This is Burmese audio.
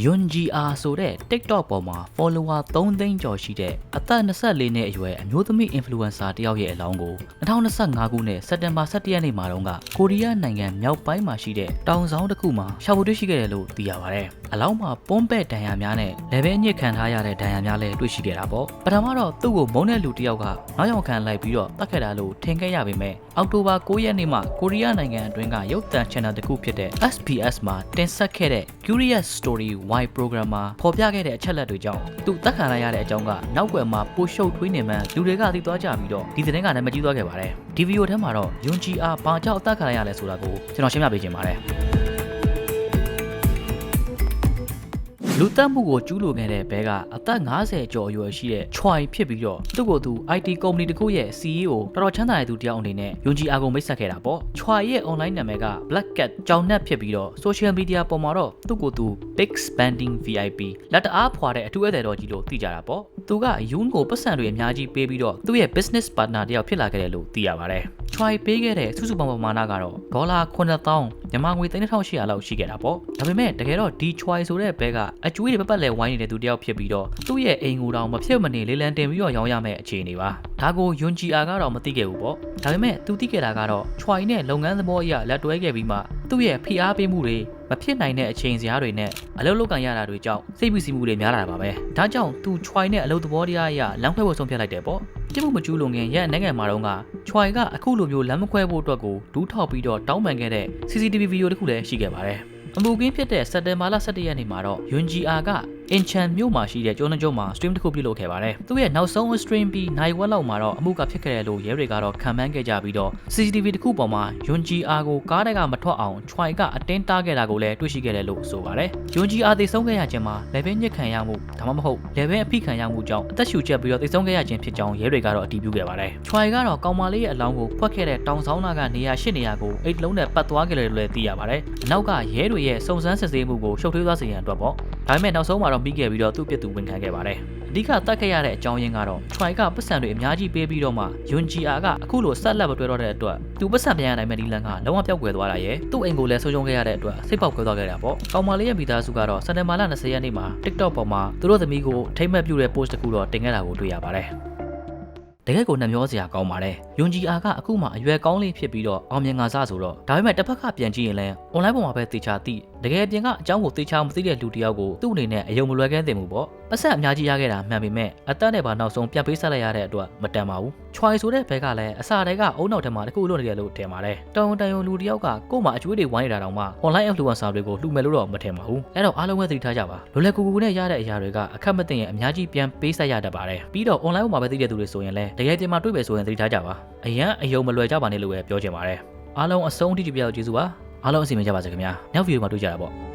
YunGR ဆိုတဲ့ TikTok ပေါ်မှာ follower 3သိန်းကျော်ရှိတဲ့အသက်24နှစ်အရွယ်အမျိုးသမီး influencer တယောက်ရဲ့အလောင်းကို2025ခုနှစ်စက်တင်ဘာ17ရက်နေ့မှာတော့ကကိုရီးယားနိုင်ငံမြောက်ပိုင်းမှာရှိတဲ့တောင်ဆောင်တစ်ခုမှာရှာဖွေတွေ့ရှိခဲ့တယ်လို့သိရပါတယ်။အလောင်းမှာပွန်းပဲ့ဒဏ်ရာများနဲ့လေဘဲညစ်ခံထားရတဲ့ဒဏ်ရာများလည်းတွေ့ရှိခဲ့တာပေါ့။ပထမတော့သူ့ကိုမုန်းတဲ့လူတစ်ယောက်ကနောက်ရောက်ခံလိုက်ပြီးတော့တတ်ခဲ့တာလို့ထင်ခဲ့ရပေမဲ့အောက်တိုဘာ9ရက်နေ့မှာကိုရီးယားနိုင်ငံအတွင်းကရုပ်သံ channel တစ်ခုဖြစ်တဲ့ SBS မှာတင်ဆက်ခဲ့တဲ့ Curious Story Y program မှာဖော်ပြခဲ့တဲ့အချက်လက်တွေကြောင့်သူတက်ခံလိုက်ရတဲ့အကြောင်းကနောက်ွယ်မှာပိုရှုပ်ထွေးနေမှန်းလူတွေကသိသွားကြပြီးတော့ဒီသတင်းကလည်းမကြီးသွားခဲ့ပါတယ်ဒီဗီဒီယိုထဲမှာတော့ယွန်ဂျီအားဘာကြောင့်အသက်ခံလိုက်ရလဲဆိုတာကိုကျွန်တော်ရှင်းပြပေးချင်ပါတယ် လူတက်မှုကိုကျူးလွန်ခဲ့တဲ့ဘဲကအသက်50ကျော်အရွယ်ရှိတဲ့ Choi ဖြစ်ပြီးတော့သူ့ကိုယ်သူ IT ကုမ္ပဏီတစ်ခုရဲ့ CEO တော်တော်ချမ်းသာတဲ့သူတယောက်အနေနဲ့ယွန်ဂျီအာကိုမိတ်ဆက်ခဲ့တာပေါ့ Choi ရဲ့ online နာမည်က Black Cat ကြောင်နှက်ဖြစ်ပြီးတော့ social media ပေါ်မှာတော့သူ့ကိုယ်သူ Big Spending VIP လက်တအားဖွာတဲ့အထူးဧည့်သည်တော်ကြီးလို့သိကြတာပေါ့သူက Yun ကိုပတ်စံတွေအများကြီးပေးပြီးတော့သူ့ရဲ့ business partner တယောက်ဖြစ်လာခဲ့တယ်လို့သိရပါတယ် Choi ပေးခဲ့တဲ့စုစုပေါင်းပမာဏကတော့ဒေါ်လာ9000 မြန်မာငွေ3800လောက်ရှိခဲ့တာပေါ့ဒါပေမဲ့တကယ်တော့ဒီ Choi ဆိုတဲ့ဘဲကအကျွေးတွေပတ်ပတ်လဲဝိုင်းနေတဲ့သူတယောက်ဖြစ်ပြီးတော့သူ့ရဲ့အိမ်ကိုတောင်မဖြစ်မနေလေးလံတင်ပြီးတော့ရောင်းရမယ့်အခြေအနေပါဒါကို Yun Ji R ကတော့မသိခဲ့ဘူးပေါ့ဒါပေမဲ့သူသိခဲ့တာကတော့ Choi နဲ့လုပ်ငန်းသဘောအရလက်တွဲခဲ့ပြီးမှ သူ့ရဲ့ဖိအားပေးမှုတွေမဖြစ်နိုင်တဲ့အချိန်စရာတွေနဲ့အလုပ်လုပ်ကန်ရတာတွေကြောင့်စိတ်ပူစီမှုတွေများလာတာပါပဲဒါကြောင့်သူ Choi နဲ့အလုပ်သဘောတရားအရလမ်းခွဲဖို့ဆုံးဖြတ်လိုက်တယ်ပေါ့ပြစ်မှုမကျူးလွန်ခင်ရက်နိုင်ငံမှာတော့က Choi ကအခုလိုမျိုးလမ်းမခွဲဖို့အတွက်ကိုဒူးထောက်ပြီးတော့တောင်းပန်ခဲ့တဲ့ CCTV ဗီဒီယိုတစ်ခုလည်းရှိခဲ့ပါတယ်အမှုကင်းဖြစ်တဲ့စက်တင်ဘာလ17ရက်နေ့မှာတော့ Yunji-R က Inchan မြို့မှာရှိတဲ့ကျောင်းနှကျုံမှာ stream တစ်ခုပြုလုပ်ခဲ့ပါတယ်။သူ့ရဲ့နောက်ဆုံး stream ပြီးနိုင်ဝက်လောက်မှာတော့အမှုကဖြစ်ခဲ့တယ်လို့ရဲတွေကတော့ခံမှန်းခဲ့ကြပြီးတော့ CCTV တစ်ခုပေါ်မှာ Yunji-R ကိုကားတိုက်ကမထွက်အောင် Choi ကအတင်းတားခဲ့တာကိုလည်းတွေ့ရှိခဲ့တယ်လို့ဆိုပါတယ်။ Yunji-R သေဆုံးခဲ့ရခြင်းမှာ level ညစ်ခံရမှုဒါမှမဟုတ် level အဖိခံရမှုကြောင့်အသက်ရှူချက်ပြီးတော့သေဆုံးခဲ့ရခြင်းဖြစ်ကြောင်းရဲတွေကတော့အတည်ပြုခဲ့ပါတယ်။ Choi ကတော့ကောင်မလေးရဲ့အလောင်းကိုဖွက်ခဲ့တဲ့တောင်ဆောင်နာကနေရာ၈နေရာကိုအိတ်လုံးနဲ့ပတ်သွားခဲ့တယ်လို့လည်းသိရပါတယ်။အနောက်ကရဲတွေရဲ့စုံစမ်းစစ်ဆေးမှုကိုရှုပ်ထွေးသွားစေရန်အတွက်ပေါ့။ဒါပေမဲ့နောက်ဆုံးမှာတော့ပြီးခဲ့ပြီးတော့သူ့ပြစ်သူဝန်ခံခဲ့ပါတယ်။အဓိကတတ်ခဲ့ရတဲ့အကြောင်းရင်းကတော့ Choi ကပတ်စံတွေအများကြီးပေးပြီးတော့မှ Yunji-R ကအခုလိုဆက်လက်မတွဲတော့တဲ့အတွက်သူပတ်စံပြန်ရနိုင်မဲ့ဒီလန်ကလုံးဝပျောက်ကွယ်သွားတာရဲ့သူ့အိမ်ကိုလည်းဆုံးရှုံးခဲ့ရတဲ့အတွက်စိတ်ပေါက်ကွဲသွားခဲ့တာပေါ့။ကောင်မလေးရဲ့မိသားစုကတော့စက်တင်ဘာလ20ရက်နေ့မှာ TikTok ပေါ်မှာသူတို့သမီးကိုထိမ့်မှတ်ပြုတဲ့ post တစ်ခုတော့တင်ခဲ့တာကိုတွေ့ရပါတယ်။တကယ်ကိုနှမျောစရာကောင်းပါတယ်။ယွန်ဂျီအာကအခုမှအရွယ်ကောင်းလေးဖြစ်ပြီးတော့အောင်မြင်ငါစားဆိုတော့ဒါပေမဲ့တစ်ဖက်ကပြန်ကြည့်ရင်လည်း online ပေါ်မှာပဲတေချာသိ တကယ်ပြင်ကအကြောင်းကိုတေချာမသိတဲ့လူတစ်ယောက်ကိုသူ့အနေနဲ့အယုံမလွယ်ကဲတင်မှုပေါ့။ပတ်ဆက်အများကြီးရခဲ့တာမှန်ပေမဲ့အသက်နဲ့ပါနောက်ဆုံးပြန်ပေးဆက်လိုက်ရတဲ့အတွက်မတန်ပါဘူး။ Choi ဆိုတဲ့ဘဲကလည်းအစာတဲကအုံနောက်ထဲမှာတခုလွတ်နေတယ်လို့ထင်ပါတယ်။တောင်တန်ယုံလူတစ်ယောက်ကကို့မှာအကျွေးတွေဝိုင်းနေတာတောင်မှ online influencer တွေကိုလှူမယ်လို့တော့မထင်ပါဘူး။အဲ့တော့အားလုံးပဲသတိထားကြပါ။လွယ်လွယ်ကူကူနဲ့ရတဲ့အရာတွေကအခက်မသိရင်အများကြီးပြန်ပေးဆက်ရတတ်ပါတယ်။ပြီးတော့ online ပေါ်မှာပဲသိတဲ့သူတွေဆိုရင်လည်းတကယ်ပြင်မှာတွေ့ပဲဆိုရင်သတိထားကြပါ။အရန်အယုံမလွယ်ကြပါနဲ့လို့ပဲပြောချင်ပါတယ်။အားလုံးအဆုံးထိကြည့်ပြတော့ကျေးဇူးပါ။ အားလုံးအစီအမံကြပါစေခင်ဗျာ။နောက်ဗီဒီယိုမှာတွေ့ကြတာပေါ့။